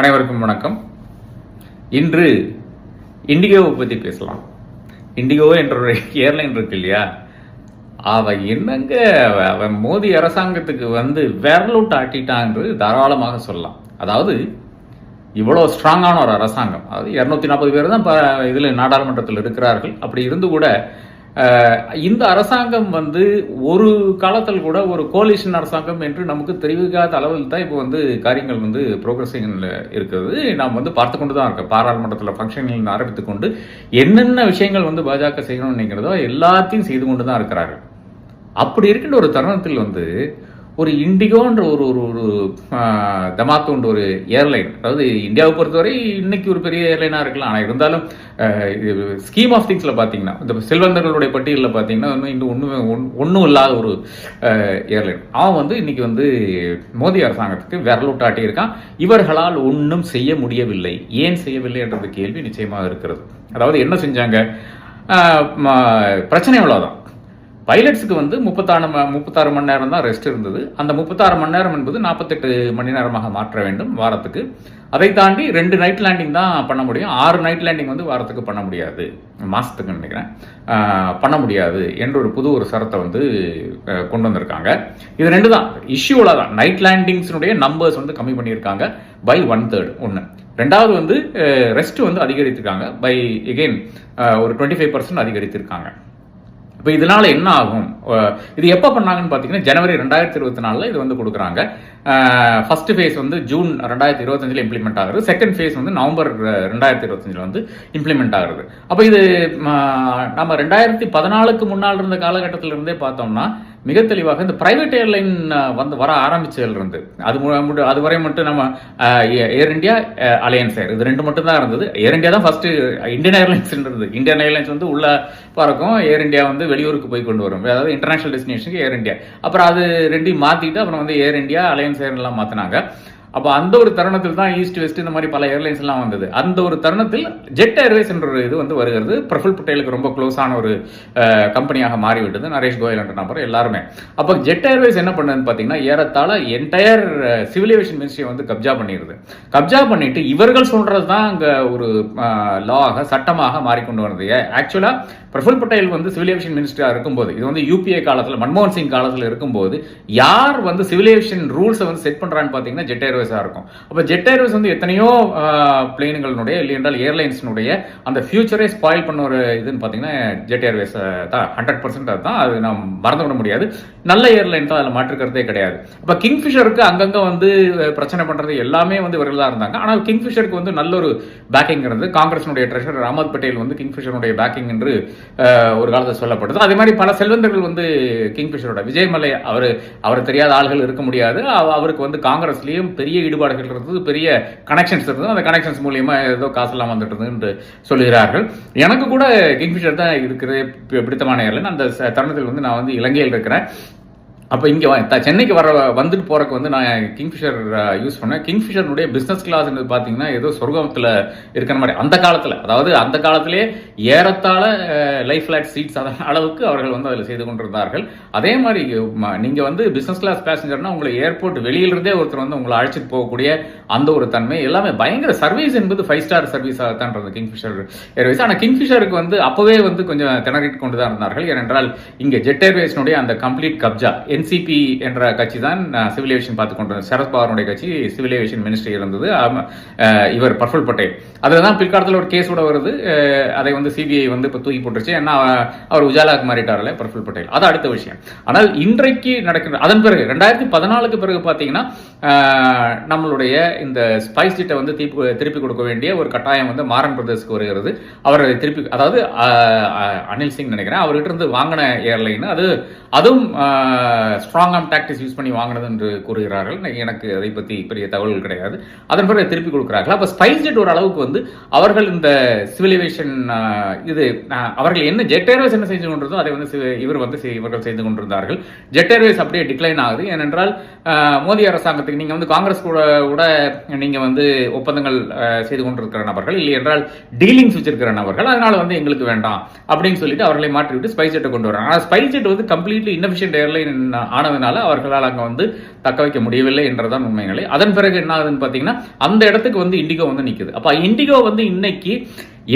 அனைவருக்கும் வணக்கம். இன்று இண்டிகோவை பற்றி பேசலாம். இண்டிகோ என்ற ஒரு ஏர்லைன் இருக்கு இல்லையா? அவ என்னங்க அவன் மோடி அரசாங்கத்துக்கு வந்து விரலூட்டு ஆட்டிட்டான்றது தாராளமாக சொல்லலாம். அதாவது இவ்வளோ ஸ்ட்ராங்கான ஒரு அரசாங்கம். அதாவது இரநூத்தி நாற்பது பேர் தான் இதில் நாடாளுமன்றத்தில் இருக்கிறார்கள். அப்படி இருந்து கூட இந்த அரசாங்கம் வந்து ஒரு காலத்தில் கூட ஒரு கோலிஷன் அரசாங்கம் என்று நமக்கு தெரிவிக்காத அளவில் தான் இப்போ வந்து காரியங்கள் வந்து ப்ரோக்ரஸிங் இருக்கிறது. நாம் வந்து பார்த்து கொண்டு தான் இருக்கோம். பாராளுமன்றத்தில் ஃபங்க்ஷனில் ஆரம்பித்து கொண்டு என்னென்ன விஷயங்கள் வந்து பாஜக செய்யணும்னு நினைக்கிறதோ எல்லாத்தையும் செய்து கொண்டு தான் இருக்கிறார்கள். அப்படி இருக்கின்ற ஒரு தருணத்தில் வந்து ஒரு இண்டிகோன்ற ஒரு ஒரு ஒரு தமாத்துன்ற ஒரு ஏர்லைன் அதாவது இந்தியாவை பொறுத்தவரை இன்னைக்கு ஒரு பெரிய ஏர்லைனாக இருக்கலாம். ஆனால் இருந்தாலும் ஸ்கீம் ஆஃப் திங்ஸில் பார்த்தீங்கன்னா இந்த செல்வந்தர்களுடைய பட்டியலில் பார்த்தீங்கன்னா இன்னும் இன்னும் ஒன்றுமே ஒன்றும் இல்லாத ஒரு ஏர்லைன் அவன் வந்து இன்னைக்கு வந்து மோடி அரசாங்கத்துக்கு விரலூட்டாட்டி இருக்கான் இவர்களால் ஒன்றும் செய்ய முடியவில்லை. ஏன் செய்யவில்லை என்றது கேள்வி நிச்சயமாக இருக்கிறது. அதாவது என்ன செஞ்சாங்க? ம- பிரச்சனை அவ்வளோதான் பைலட்ஸுக்கு வந்து முப்பத்தாறு முப்பத்தாறு மணி நேரம் தான் ரெஸ்ட் இருந்தது. அந்த முப்பத்தாறு மணி நேரம் என்பது நாற்பத்தெட்டு மணி நேரமாக மாற்ற வேண்டும் வாரத்துக்கு. அதை தாண்டி ரெண்டு நைட் லேண்டிங் தான் பண்ண முடியும். ஆறு நைட் லேண்டிங் வந்து வாரத்துக்கு பண்ண முடியாது. மாதத்துக்கு நினைக்கிறேன். பண்ண முடியாது என்ற ஒரு புது ஒரு சரத்தை வந்து கொண்டு வந்திருக்காங்க. இது ரெண்டு தான். இஷ்யூவில் தான். நைட் லேண்டிங்ஸினுடைய நம்பர்ஸ் வந்து கம்மி பண்ணியிருக்காங்க பை ஒன் தேர்ட் ஒன்று ரெண்டாவது வந்து ரெஸ்ட் வந்து அதிகரித்திருக்காங்க. பை எகெயின் ஒரு டுவெண்ட்டி ஃபைவ் பர்சன்ட் அதிகரித்திருக்காங்க. இப்போ இதனால் என்ன ஆகும்? இது எப்போ பண்ணாங்கன்னு பார்த்தீங்கன்னா ஜனவரி ரெண்டாயிரத்தி இருபத்தி நாலில் இது வந்து கொடுக்குறாங்க. ஃபர்ஸ்ட் ஃபேஸ் வந்து ஜூன் ரெண்டாயிரத்தி இருபத்தஞ்சில் இம்ப்ளிமெண்ட் ஆகுது. செகண்ட் ஃபேஸ் வந்து நவம்பர் ரெண்டாயிரத்தி இருபத்தஞ்சில் வந்து இம்ப்ளிமெண்ட் ஆகுது. அப்போ இது நம்ம ரெண்டாயிரத்தி பதினாலுக்கு முன்னால் இருந்த காலகட்டத்திலிருந்தே பார்த்தோம்னா மிக தெளிவாக இந்த பிரைவேட் ஏர்லைன் வந்து வர ஆரம்பிச்சதுலேருந்து அது மு- அதுவரை மட்டும் நம்ம ஏர் இந்தியா அலையன்ஸ் ஏர் இது ரெண்டு மட்டும் தான் இருந்தது. ஏர் இண்டியா தான் ஃபர்ஸ்ட் இந்தியன் ஏர்லைன்ஸ் இருந்தது. இந்தியன் ஏர்லைன்ஸ் வந்து உள்ள பறக்கும். ஏர் இந்தியா வந்து வெளியூருக்கு போய் கொண்டு வரும். அதாவது இன்டர்நேஷனல் டெஸ்டினேஷனுக்கு ஏர் இண்டியா அப்புறம் அது ரெண்டையும் மாற்றிட்டு அப்புறம் வந்து ஏர் இண்டியா அலையன்ஸ் ஏர்லாம் மாற்றினாங்க அப்போ அந்த ஒரு தருணத்தில் தான் ஈஸ்ட் வெஸ்ட் இந்த மாதிரி பல ஏர்லைன்ஸ் எல்லாம் வந்தது. அந்த ஒரு தருணத்தில் ஜெட் ஏர்வேஸ் என்ற ஒரு இது வந்து வருகிறது. பிரஃபுல் பட்டேலுக்கு ரொம்ப க்ளோஸான ஒரு கம்பெனியாக மாறிவிட்டது. நரேஷ் கோயல் என்ற நபர் எல்லாருமே. அப்போ ஜெட் ஏர்வேஸ் என்ன பண்ணுதுன்னு பார்த்தீங்கன்னா ஏறத்தாழ என்டையர் சிவில் ஏவியேஷன் மினிஸ்ட்ரியை வந்து கப்ஜா பண்ணிடுது கப்ஜா பண்ணிட்டு இவர்கள் சொல்றது தான் அங்கே ஒரு லாவாக சட்டமாக மாறிக்கொண்டு வந்தது. ஆக்சுவலாக பிரஃபுல் பட்டேல் வந்து சிவில் ஏவியேஷன் மினிஸ்டராக இருக்கும்போது இது வந்து யூபிஏ காலத்தில் மன்மோகன் சிங் காலத்தில் இருக்கும்போது யார் வந்து சிவில் ஏவியேஷன் ரூல்ஸை வந்து செட் பண்ணுறான்னு பார்த்தீங்கன்னா ஜெட் ஏர்வேஸாக இருக்கும். அப்போ ஜெட் ஏர்வேஸ் வந்து எத்தனையோ பிளேனுகளினுடைய இல்லை என்றால் ஏர்லைன்ஸினுடைய அந்த ஃபியூச்சரே ஸ்பாயில் பண்ண ஒரு இதுன்னு பார்த்தீங்கன்னா ஜெட் ஏர்வேஸ் தான். ஹண்ட்ரட் பர்சன்ட் அதுதான். அது நாம் மறந்து விட முடியாது. நல்ல ஏர்லைன் தான். அதில் மாற்றுக்கிறதே கிடையாது. அப்போ கிங்ஃபிஷருக்கு அங்கங்கே வந்து பிரச்சனை பண்ணுறது எல்லாமே வந்து இவர்கள் தான் இருந்தாங்க. ஆனால் கிங்ஃபிஷருக்கு வந்து நல்ல ஒரு பேக்கிங் இருந்தது காங்கிரஸினுடைய ட்ரெஷரர் அஹமத் பட்டேல் வந்து கிங்ஃபிஷருடைய பேக்கிங் என்று ஒரு காலத்தில் சொல்லப்பட்டது அதே மாதிரி பல செல்வந்தர்கள் வந்து கிங்ஃபிஷரோட விஜய்மலை அவர் அவர் தெரியாத ஆள்கள் இருக்க முடியாது. அவ- அவருக்கு வந்து காங்கிரஸ்லேயும் பெரிய ஈடுபாடுகள் இருந்தது பெரிய கனெக்ஷன்ஸ் இருந்தது. அந்த கனெக்ஷன்ஸ் மூலியமா ஏதோ காசெல்லாம் வந்துட்டு என்று சொல்லுகிறார்கள் எனக்கு கூட கிங்ஃபிஷர் தான் இருக்கிற பிடித்தமான ஏர்லைன். அந்த தருணத்தில் வந்து நான் வந்து இலங்கையில் இருக்கிறேன். அப்போ இங்கே சென்னைக்கு வர வந்துட்டு போகிறக்கு வந்து நான் கிங்ஃபிஷர் யூஸ் பண்ணேன். கிங்ஃபிஷருடைய பிஸ்னஸ் கிளாஸ்ன்றது பார்த்தீங்கன்னா ஏதோ சொர்க்கத்தில் இருக்கிற மாதிரி. அந்த காலத்தில். அதாவது அந்த காலத்திலே ஏறத்தாழ லைஃப் லேட் சீட்ஸ் அளவுக்கு அவர்கள் வந்து அதில் செய்து கொண்டிருந்தார்கள். அதே மாதிரி நீங்கள் வந்து பிஸ்னஸ் கிளாஸ் பேசஞ்சர்னா உங்களை ஏர்போர்ட் வெளியிலிருந்தே ஒருத்தர் வந்து உங்களை அழைச்சிட்டு போகக்கூடிய அந்த ஒரு தன்மை எல்லாமே பயங்கர சர்வீஸ் என்பது ஃபைவ் ஸ்டார் சர்வீஸாக தான் இருந்தது கிங்ஃபிஷர் ஏர்வேஸ் ஆனால் கிங்ஃபிஷருக்கு வந்து அப்போவே வந்து கொஞ்சம் திணறிட்டு கொண்டு தான் இருந்தார்கள். ஏனென்றால் இங்கே ஜெட் ஏர்வேஸ்னுடைய அந்த கம்ப்ளீட் கப்ஜா என் என்சிபி என்ற கட்சி தான் சிவில் ஏவியேஷன் பார்த்து கொண்டு சரத்பவாருடைய கட்சி சிவில் ஏவியேஷன் மினிஸ்ட்ரி இருந்தது. இவர் பர்ஃபுல் பட்டேல். அதில் தான் பிற்காலத்தில் ஒரு கேஸ் கூட வருது. அதை வந்து சிபிஐ வந்து இப்போ தூக்கி போட்டுருச்சு. ஏன்னா அவர் உஜாலாக்கு மாறிட்டார்ல பர்ஃபுல் பட்டேல். அது அடுத்த விஷயம். ஆனால் இன்றைக்கு நடக்கிற அதன் பிறகு ரெண்டாயிரத்தி பதினாலுக்கு பிறகு பார்த்தீங்கன்னா நம்மளுடைய இந்த ஸ்பைஸ் ஜெட்டை வந்து திருப்பி திருப்பி கொடுக்க வேண்டிய ஒரு கட்டாயம் வந்து மாறன் பிரதேஷ்க்கு வருகிறது. அவர் திருப்பி அதாவது அனில் சிங் நினைக்கிறேன் அவர்கிட்ட இருந்து வாங்கின ஏர்லைன் அது அதுவும் ஸ்ட்ராங் ஆம் டாக்டிஸ் யூஸ் பண்ணி வாங்கினது என்று கூறுகிறார்கள். எனக்கு அதை பற்றி பெரிய தகவல்கள் கிடையாது. அதன் பிறகு திருப்பி கொடுக்குறார்கள். அப்போ ஸ்பைஸ் ஜெட் ஒரு அளவுக்கு வந்து அவர்கள் இந்த சிவிலைசேஷன் இது அவர்கள் என்ன ஜெட் ஏர்வேஸ் என்ன செஞ்சு கொண்டிருந்தோ அதை வந்து இவர் வந்து செய்- இவர்கள் செய்து கொண்டிருந்தார்கள். ஜெட் ஏர்வேஸ் அப்படியே டிக்ளைன் ஆகுது. ஏனென்றால் மோடி அரசாங்கத்துக்கு நீங்கள் வந்து காங்கிரஸ் கூட கூட நீங்கள் வந்து ஒப்பந்தங்கள் செய்து கொண்டிருக்கிற நபர்கள் இல்லை என்றால் டீலிங்ஸ் வச்சிருக்கிற நபர்கள். அதனால் வந்து எங்களுக்கு வேண்டாம் அப்படின்னு சொல்லிட்டு அவர்களை மாற்றிவிட்டு ஸ்பைஸ் ஜெட்டை கொண்டு வராங்க ஆனால் ஸ்பைஸ் ஜெட் வந்து கம்ப்ளீட்லி இன்னபிஷியன்ட் ஏர்லைன் ஆனதுனால அவர்களால் அங்கே வந்து தக்க வைக்க முடியவில்லை என்றதான் உண்மை நிலை அதன் பிறகு என்ன ஆகுதுன்னு பார்த்தீங்கன்னா அந்த இடத்துக்கு வந்து இண்டிகோ வந்து நிற்குது அப்போ இண்டிகோ வந்து இன்னைக்கு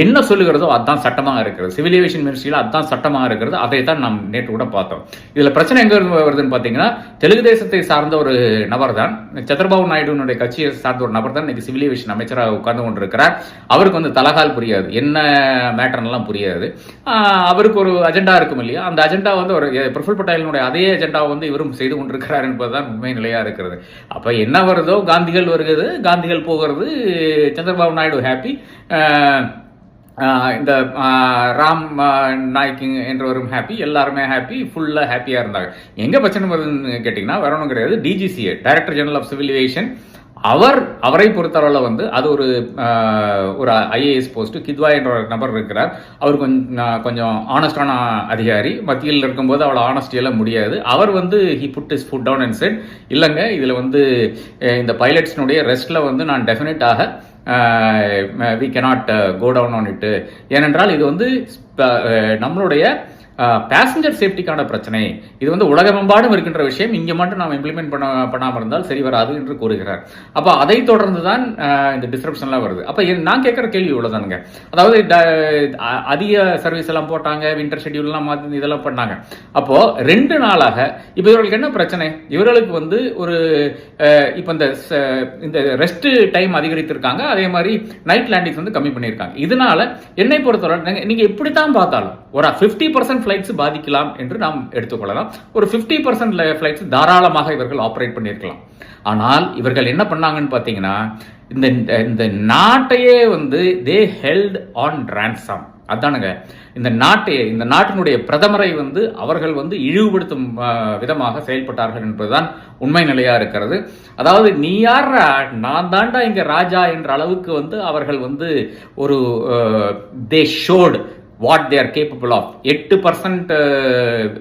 என்ன சொல்லுகிறதோ அதுதான் சட்டமாக இருக்கிறது. சிவில் ஏவியேஷன் மினிஸ்ட்ரியில் அதுதான் சட்டமாக இருக்கிறது. அதை தான் நாம் நேற்று கூட பார்த்தோம். இதில் பிரச்சனை எங்கே இருந்து வருதுன்னு பார்த்தீங்கன்னா தெலுங்கு தேசத்தை சார்ந்த ஒரு நபர் தான் சந்திரபாபு நாயுடுனுடைய கட்சியை சார்ந்த ஒரு நபர் தான் இன்னைக்கு சிவில் ஏவியேஷன் அமைச்சராக உட்கார்ந்து கொண்டிருக்கிறார். அவருக்கு வந்து தலகால் புரியாது. என்ன மேட்டர்லாம் புரியாது. அவருக்கு ஒரு அஜெண்டா இருக்கும் இல்லையா? அந்த அஜெண்டா வந்து ஒரு பிரஃபுல் பட்டேலினுடைய அதே அஜெண்டாவை வந்து இவரும் செய்து கொண்டிருக்கிறார் என்பதுதான் உண்மை நிலையாக இருக்கிறது. அப்போ என்ன வருதோ காந்திகள் வருகிறது காந்திகள் போகிறது சந்திரபாபு நாயுடு ஹாப்பி இந்த ராம் நாய்க்கிங் என்றவரும் ஹாப்பி எல்லாருமே ஹாப்பி ஃபுல்லாக ஹாப்பியாக இருந்தாங்க. எங்கே பிரச்சனை வருதுன்னு கேட்டிங்கன்னா வேற ஒன்றும் கிடையாது DGCA director general of civil aviation அவர் அவரை பொறுத்தளவில் வந்து அது ஒரு ஒரு ஐஏஎஸ் போஸ்ட்டு கித்வா என்ற ஒரு நபர் இருக்கிறார். அவர் கொஞ்சம் கொஞ்சம் ஆனஸ்டான அதிகாரி. மத்தியில் இருக்கும்போது அவ்வளோ ஆனஸ்டியெல்லாம் எல்லாம் முடியாது. அவர் வந்து he put his foot down and said இல்லைங்க இதில் வந்து இந்த பைலட்ஸ்னுடைய ரெஸ்ட்டில் வந்து நான் டெஃபினட்டாக we cannot go down on it ஏனென்றால் இது வந்து நம்மளுடைய பேசஞ்சர் சேஃப்டிக்கான பிரச்சனை. இது வந்து உலகமெம்பாடும் இருக்கின்ற விஷயம். இங்கே மட்டும் நாம் இம்ப்ளிமெண்ட் பண்ண பண்ணாமல் இருந்தால் சரி வராது என்று கூறுகிறார். அப்போ அதை தொடர்ந்து தான் இந்த டிஸ்கிரிப்ஷன்லாம் வருது. அப்போ நான் கேட்குற கேள்வி இவ்வளோதானுங்க அதாவது ட- அ- அதிக சர்வீஸ் எல்லாம் போட்டாங்க வின்டர் ஷெட்யூல்லாம் மாற்றி இதெல்லாம் பண்ணாங்க. அப்போது ரெண்டு நாளாக இப்போ இவர்களுக்கு என்ன பிரச்சனை? இவர்களுக்கு வந்து ஒரு இப்போ இந்த இந்த ரெஸ்ட் டைம் அதிகரித்திருக்காங்க. அதே மாதிரி நைட் லேண்டிங்ஸ் வந்து கம்மி பண்ணியிருக்காங்க. இதனால என்னை பொறுத்தவரை நீங்கள் இப்படி தான் பார்த்தாலும் ஒரு ஃபிஃப்டி பர்சன்ட் ஃப்ளைட்ஸ் பாதிக்கலாம் என்று நாம் எடுத்துக்கொள்ளலாம் ஒரு ஃபிஃப்டி பர்சன்ட் ஃப்ளைட்ஸ் தாராளமாக இவர்கள் ஆப்ரேட் பண்ணியிருக்கலாம். ஆனால் இவர்கள் என்ன பண்ணாங்கன்னு பார்த்தீங்கன்னா இந்த இந்த நாட்டையே வந்து தே ஹெல்ட் ஆன் ransom. அதானுங்க. இந்த நாட்டையே இந்த நாட்டினுடைய பிரதமரை வந்து அவர்கள் வந்து இழிவுபடுத்தும் விதமாக செயல்பட்டார்கள் என்பதுதான் உண்மை நிலையா இருக்கிறது. அதாவது நீ யாரா நான் தாண்டா இங்க ராஜா என்ற அளவுக்கு வந்து அவர்கள் வந்து ஒரு they showed what they are capable of எட்டு பர்சன்ட்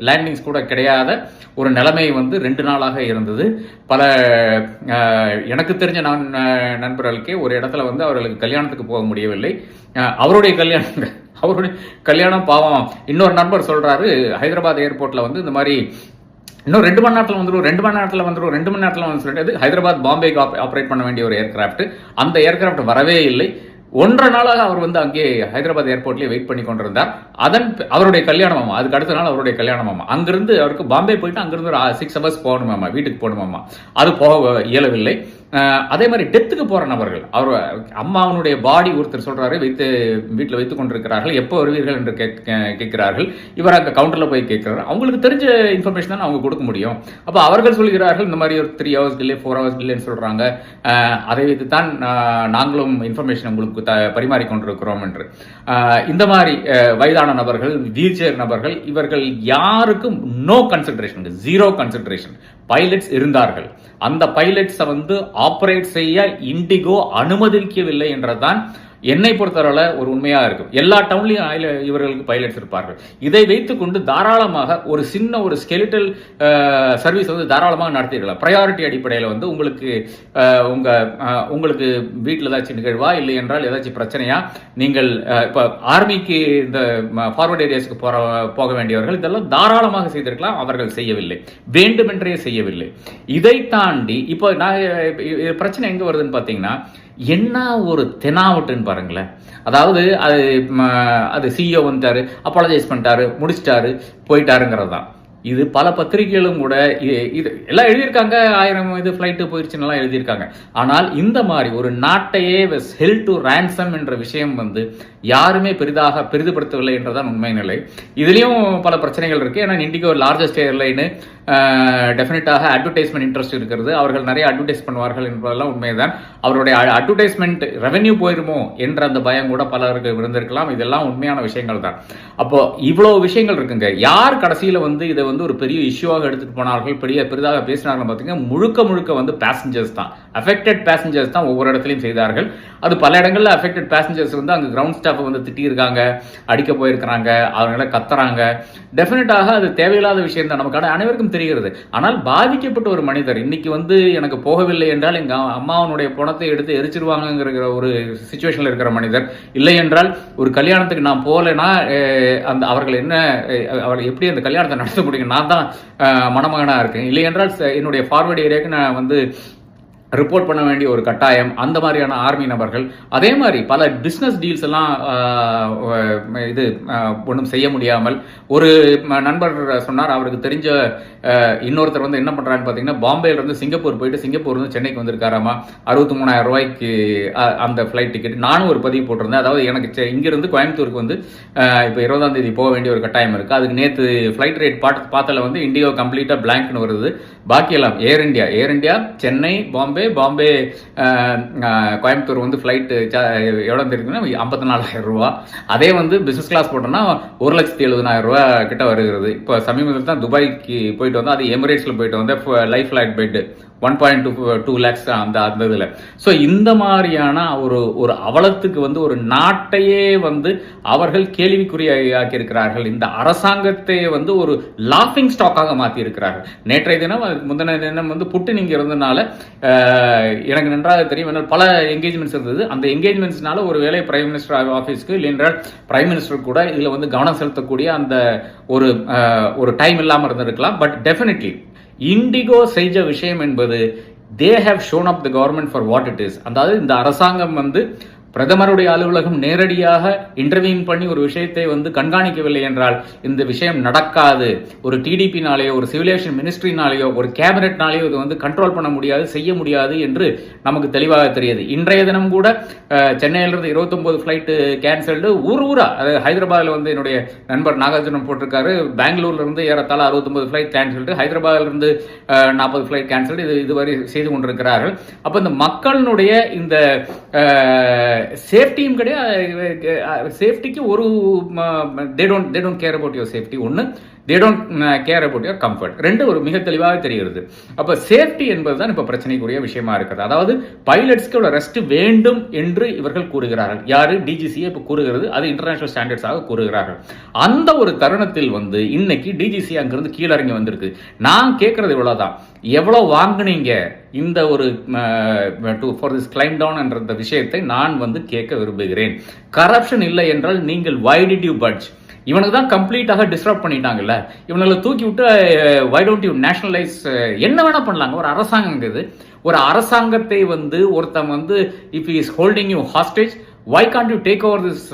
லேண்டிங்ஸ் uh, கூட கிடையாத ஒரு நிலைமை வந்து ரெண்டு நாளாக இருந்தது. பல uh, எனக்கு தெரிஞ்ச நான் uh, நண்பர்களுக்கே ஒரு இடத்துல வந்து அவர்களுக்கு கல்யாணத்துக்கு போக முடியவில்லை. அவருடைய கல்யாணம் அவருடைய கல்யாணம் பாவம். இன்னொரு நண்பர் சொல்கிறாரு ஹைதராபாத் ஏர்போர்ட்டில் வந்து இந்த மாதிரி இன்னும் ரெண்டு மணி நேரத்தில் வந்துடும் ரெண்டு மணி நேரத்தில் வந்துடும் ரெண்டு மணி நேரத்தில் வந்து சொல்லிட்டு ஹைதராபாத் பாம்பேக்கு ஆப்ரேட் பண்ண வேண்டிய ஒரு ஏர்கிராஃப்ட் அந்த ஏர்கிராஃப்ட் வரவே இல்லை. ஒன்றரை நாளாக அவர் வந்து அங்கே ஹைதராபாத் ஏர்போர்ட்லேயே வெயிட் பண்ணி கொண்டிருந்தார். அதன் அவருடைய அவருடைய கல்யாணமாமா அதுக்கு அடுத்த நாள் அவருடைய கல்யாணமாமா அங்கிருந்து அவருக்கு பாம்பே போயிட்டு அங்கிருந்து ஒரு சிக்ஸ் ஹவர்ஸ் போகணுமாமா வீட்டுக்கு போகணுமாமா அது போக இயலவில்லை. அதே மாதிரி டெத்துக்கு போகிற நபர்கள் அவர் அம்மாவனுடைய பாடி ஒருத்தர் சொல்கிறாரு வைத்து வீட்டில் வைத்து கொண்டிருக்கிறார்கள் எப்போ வருவீர்கள் என்று கேட்க- கேட்கிறார்கள். இவர் அங்கே கவுண்டரில் போய் கேட்கிறார். அவங்களுக்கு தெரிஞ்ச இன்ஃபர்மேஷன் தான் அவங்க கொடுக்க முடியும். அப்போ அவர்கள் சொல்கிறார்கள் இந்த மாதிரி ஒரு three hours delay four hours டிலேன்னு சொல்கிறாங்க அதை வைத்து தான் நாங்களும் இன்ஃபர்மேஷன் உங்களுக்கு த பரிமாறிக்கொண்டிருக்கிறோம் என்று இந்த மாதிரி வயதான நபர்கள் வீல் சேர் நபர்கள் இவர்கள் யாருக்கும் no consideration zero consideration pilots இருந்தார்கள். அந்த பைலட்ஸை வந்து ஆப்ரேட் செய்ய இண்டிகோ அனுமதிக்கவில்லை என்றதான் என்னை பொறுத்தவரை ஒரு உண்மையாக இருக்கும். எல்லா டவுன்லயும் இவர்களுக்கு பைலட்ஸ் இருப்பார்கள் இதை வைத்துக்கொண்டு தாராளமாக ஒரு சின்ன ஒரு ஸ்கெலிட்டல் சர்வீஸ் வந்து தாராளமாக நடத்திடலாம் ப்ரையாரிட்டி அடிப்படையில் வந்து உங்களுக்கு உங்கள் உங்களுக்கு வீட்டில் ஏதாச்சும் நிகழ்வா? இல்லை என்றால் ஏதாச்சும் பிரச்சனையா? நீங்கள் இப்போ ஆர்மிக்கு இந்த ஃபார்வர்ட் ஏரியாஸ்க்கு போற போக வேண்டியவர்கள் இதெல்லாம் தாராளமாக செய்திருக்கலாம். அவர்கள் செய்யவில்லை. வேண்டுமென்றே செய்யவில்லை. இதை தாண்டி இப்போ நான் பிரச்சனை எங்கே வருதுன்னு பார்த்தீங்கன்னா என்ன ஒரு தெனாவட்டுன்னு பாருங்களேன். அதாவது அது அது சிஇஓ வந்துட்டாரு அப்பாலஜைஸ் பண்ணிட்டாரு முடிச்சிட்டாரு போயிட்டாருங்கிறது தான் இது பல பத்திரிகைகளும் கூட இது எல்லாம் எழுதியிருக்காங்க. ஆயிரம் இது ஃப்ளைட்டு போயிடுச்சுன்னு எழுதியிருக்காங்க. ஆனால் இந்த மாதிரி ஒரு நாட்டையே ஹெல் டு ரேன்சம் என்ற விஷயம் வந்து யாருமே பெரிதாக பெரிதுபடுத்தவில்லை என்றதான் உண்மை நிலை. இதுலேயும் பல பிரச்சனைகள் இருக்குது ஏன்னா இண்டிகோ லார்ஜஸ்ட் ஏர்லைனு டெஃபினட்டாக அட்வர்டைஸ்மெண்ட் இன்ட்ரெஸ்ட் இருக்கிறது. அவர்கள் நிறைய அட்வர்டைஸ் பண்ணுவார்கள் என்பதெல்லாம் உண்மைதான். அவருடைய அட்வர்டைஸ்மெண்ட் ரெவென்யூ போயிருமோ என்ற அந்த பயம் கூட பலருக்கு இருந்திருக்கலாம் இதெல்லாம் உண்மையான விஷயங்கள் தான். அப்போ இவ்வளோ விஷயங்கள் இருக்குங்க. யார் கடைசியில் வந்து இதை வந்து ஒரு பெரிய இஷ்யூவாக எடுத்துகிட்டு போனார்கள் பெரிய பெரிதாக பேசினார்கள் பார்த்தீங்கன்னா முழுக்க முழுக்க வந்து பேசஞ்சர்ஸ் தான். அஃபெக்டட் பேசஞ்சர்ஸ் தான் ஒவ்வொரு இடத்துலையும் செய்தார்கள். அது பல இடங்களில் அஃபெக்டட் பேசஞ்சர்ஸ் வந்து அங்கே கிரவுண்ட் ஸ்டாஃப் வந்து திட்டியிருக்காங்க அடிக்க போயிருக்கிறாங்க அவங்கள கத்துறாங்க. டெஃபினட்டாக அது தேவையில்லாத விஷயம் தான். நமக்கு அனைவருக்கும் தெரிகிறது. ஆனால் பாதிக்கப்பட்ட ஒரு மனிதர் இன்னைக்கு வந்து எனக்கு போகவில்லை என்றால் எங்க அம்மாவனுடைய பணத்தை எடுத்து எரிச்சிருவாங்கங்கிற ஒரு சுச்சுவேஷன்ல இருக்கிற மனிதர். இல்லை என்றால் ஒரு கல்யாணத்துக்கு நான் போகலைன்னா அந்த அவர்கள் என்ன அவர்கள் எப்படி அந்த கல்யாணத்தை நடத்த முடியும்? நான் தான் மணமகனாக மணமகனா இருக்கேன். இல்லை என்றால் என்னுடைய ஃபார்வர்டு ஏரியாவுக்கு நான் வந்து ரிப்போர்ட் பண்ண வேண்டிய ஒரு கட்டாயம் அந்த மாதிரியான ஆர்மி நபர்கள். அதே மாதிரி பல பிஸ்னஸ் டீல்ஸ் எல்லாம் இது ஒன்றும் செய்ய முடியாமல் ஒரு நண்பர் சொன்னார் அவருக்கு தெரிஞ்ச இன்னொருத்தர் வந்து என்ன பண்றான்னு பார்த்தீங்கன்னா பாம்பேல இருந்து சிங்கப்பூர் போயிட்டு சிங்கப்பூர் வந்து சென்னைக்கு வந்திருக்காராமா அறுபத்தி மூணாயிரம் ரூபாய்க்கு அந்த ஃப்ளைட் டிக்கெட் நானும் ஒரு பதிவு போட்டிருந்தேன். அதாவது எனக்கு செ- இங்கிருந்து கோயம்புத்தூருக்கு வந்து இப்போ இருபதாம் தேதி போக வேண்டிய ஒரு கட்டாயம் இருக்குது அதுக்கு நேற்று ஃப்ளைட் ரேட் பார்த்து பார்த்தல வந்து இண்டிகோ கம்ப்ளீட்டாக பிளாங்க்னு வருது. பாக்கியெல்லாம் Air India Air India Chennai Bombay Bombay Bombay Coimbatore வந்து ஃப்ளைட்டு எவ்வளோ தெரியுதுன்னா ஐம்பத்தி நாலாயிரம் ரூபா. அதே வந்து பிசினஸ் கிளாஸ் போட்டோம்னா ஒரு லட்சத்தி எழுபதாயிரம் ரூபா கிட்ட வருகிறது. இப்போ சமீபத்தில் தான் துபாய்க்கு போயிட்டு வந்தோம். அது எமிரேட்ஸில் போயிட்டு வந்தேன் life flight bet one point two two lakhs அந்த அந்த இதில். ஸோ இந்த மாதிரியான ஒரு ஒரு அவலத்துக்கு வந்து ஒரு நாட்டையே வந்து அவர்கள் கேள்விக்குறியாக்கி இருக்கிறார்கள் இந்த அரசாங்கத்தை வந்து ஒரு லாஃபிங் ஸ்டாக்காக மாற்றி இருக்கிறார்கள் நேற்றைய தினம் முந்தின தினம் வந்து புட்டு நீங்க இருந்தனால எனக்கு நன்றாக தெரியும். என்னால் பல என்கேஜ்மெண்ட்ஸ் இருந்தது. அந்த என்கேஜ்மெண்ட்ஸ்னால ஒரு வேலை பிரைம் மினிஸ்டர் ஆஃபீஸ்க்கு இல்லைன்றால் பிரைம் மினிஸ்டர் கூட இதில் வந்து கவனம் செலுத்தக்கூடிய அந்த ஒரு ஒரு டைம் இல்லாமல் இருந்திருக்கலாம். பட் டெஃபினெட்லி இண்டிகோ செய்த விஷயம் என்பது they have shown up the government for what it is அதாவது இந்த அரசாங்கம் வந்து பிரதமருடைய அலுவலகம் நேரடியாக இன்டர்வியூன் பண்ணி ஒரு விஷயத்தை வந்து கண்காணிக்கவில்லை என்றால் இந்த விஷயம் நடக்காது. ஒரு டிடிபினாலேயோ ஒரு சிவிலேஷன் மினிஸ்ட்ரினாலேயோ ஒரு கேபினெட்னாலேயோ இது வந்து கண்ட்ரோல் பண்ண முடியாது செய்ய முடியாது என்று நமக்கு தெளிவாக தெரியுது. இன்றைய தினம் கூட சென்னையிலிருந்து இருபத்தொன்பது ஃப்ளைட்டு கேன்சல்டு ஊர் ஊரா அது ஹைதராபாத்தில் வந்து என்னுடைய நண்பர் நாகார்ஜுனன் போட்டிருக்காரு. பெங்களூர்ல இருந்து ஏறத்தாழ அறுபத்தொம்பது ஃப்ளைட் கேன்சல்டு ஹைதராபாத்லேருந்து நாற்பது ஃப்ளைட் கேன்சல்டு இது இதுவரை செய்து கொண்டிருக்கிறார்கள். அப்போ இந்த மக்களினுடைய இந்த சேஃப்டியும் கிடையாது. சேஃப்டிக்கு ஒரு they don't they don't care about your safety ஒன்று they don't care about your comfort ரெண்டு ஒரு மிக தெளிவாக தெரிகிறது. அப்போ சேஃப்டி என்பது தான் இப்போ பிரச்சனைக்குரிய விஷயமா இருக்குது. அதாவது பைலட்ஸ்க்கு உள்ள ரெஸ்ட் வேண்டும் என்று இவர்கள் கூறுகிறார்கள். யார்? டிஜிசியை இப்போ கூறுகிறது. அது இன்டர்நேஷனல் ஸ்டாண்டர்ட்ஸாக கூறுகிறார்கள். அந்த ஒரு தருணத்தில் வந்து இன்னைக்கு டிஜிசி அங்கிருந்து கீழறங்கி வந்திருக்கு. நான் கேட்கறது இவ்வளோதான் எவ்வளோ வாங்குனீங்க? இந்த ஒரு ஃபார் திஸ் கிளைம் டவுன் என்ற இந்த விஷயத்தை நான் வந்து கேட்க விரும்புகிறேன். கரப்ஷன் இல்லை என்றால் நீங்கள் வை டிட் யூ பட்ஜ் இவனுக்கு தான் கம்ப்ளீட்டாக டிஸ்டர்ப் பண்ணிட்டாங்கல்ல. இவனுங்களை தூக்கி விட்டு வை டோன்ட் யூ நேஷனலைஸ் என்ன வேணால் பண்ணலாங்க. ஒரு அரசாங்கம் இது. ஒரு அரசாங்கத்தை வந்து ஒருத்தன் வந்து if is holding you hostage why can't you take over this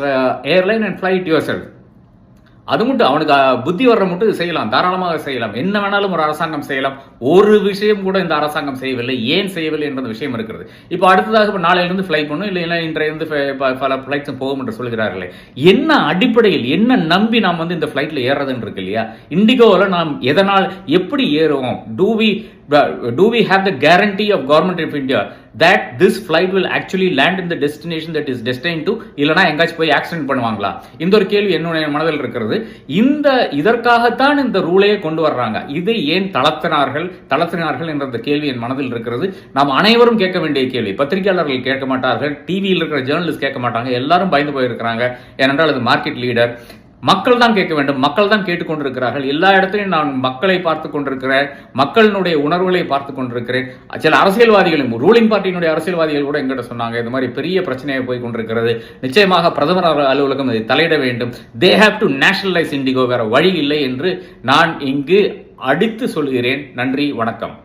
airline and flight yourself அது மட்டும் அவனுக்கு புத்தி வர்ற மட்டும் செய்யலாம் தாராளமாக செய்யலாம். என்ன வேணாலும் ஒரு அரசாங்கம் செய்யலாம். ஒரு விஷயம் கூட இந்த அரசாங்கம் செய்யவில்லை. ஏன் செய்யவில்லை என்ற விஷயம் இருக்கிறது. இப்போ அடுத்ததாக இப்போ நாளையிலிருந்து ஃப்ளைட் பண்ணும் இல்லை இல்லை இன்றைய இருந்து பல ஃப்ளைட்ஸும் போகும் என்று சொல்கிறார்களே. என்ன அடிப்படையில் என்ன நம்பி நாம் வந்து இந்த ஃப்ளைட்டில் ஏறுறதுன்னு இருக்கு இல்லையா? இண்டிகோவில் நாம் எதனால் எப்படி ஏறுவோம்? Do we do we have the guarantee of government of India that this flight will actually land இந்த destination that is is destined இல்லைனா எங்காச்சும் போய் ஆக்சிடென்ட் பண்ணுவாங்களா? இந்த ஒரு கேள்வி என்னுடைய மனதில் இருக்கிறது. இந்த இதற்காகத்தான் இந்த ரூலையே கொண்டு வர்றாங்க. இதை ஏன் தளர்த்தினார்கள்? தளர்த்தினார்கள் என்ற அந்த கேள்வி என் மனதில் இருக்கிறது. நாம் அனைவரும் கேட்க வேண்டிய கேள்வி. பத்திரிகையாளர்கள் கேட்க மாட்டார்கள். டிவியில் இருக்கிற ஜேர்னலிஸ்ட் கேட்க மாட்டாங்க. எல்லாரும் பயந்து போயிருக்கிறாங்க. ஏனென்றால் அது மார்க்கெட் லீடர் மக்கள் தான் கேட்க வேண்டும். மக்கள் தான் கேட்டுக்கொண்டிருக்கிறார்கள். எல்லா இடத்துலையும் நான் மக்களை பார்த்து கொண்டிருக்கிறேன். மக்களினுடைய உணர்வுகளை பார்த்து கொண்டிருக்கிறேன். சில அரசியல்வாதிகளும் ரூலிங் பார்ட்டியினுடைய அரசியல்வாதிகள் கூட எங்கிட்ட சொன்னாங்க இந்த மாதிரி பெரிய பிரச்சனையை போய் கொண்டிருக்கிறது. நிச்சயமாக பிரதமர் அலுவலகம் இதை தலையிட வேண்டும். They have to nationalise IndiGo வேற வழி இல்லை என்று நான் இங்கு அடித்து சொல்கிறேன். நன்றி வணக்கம்.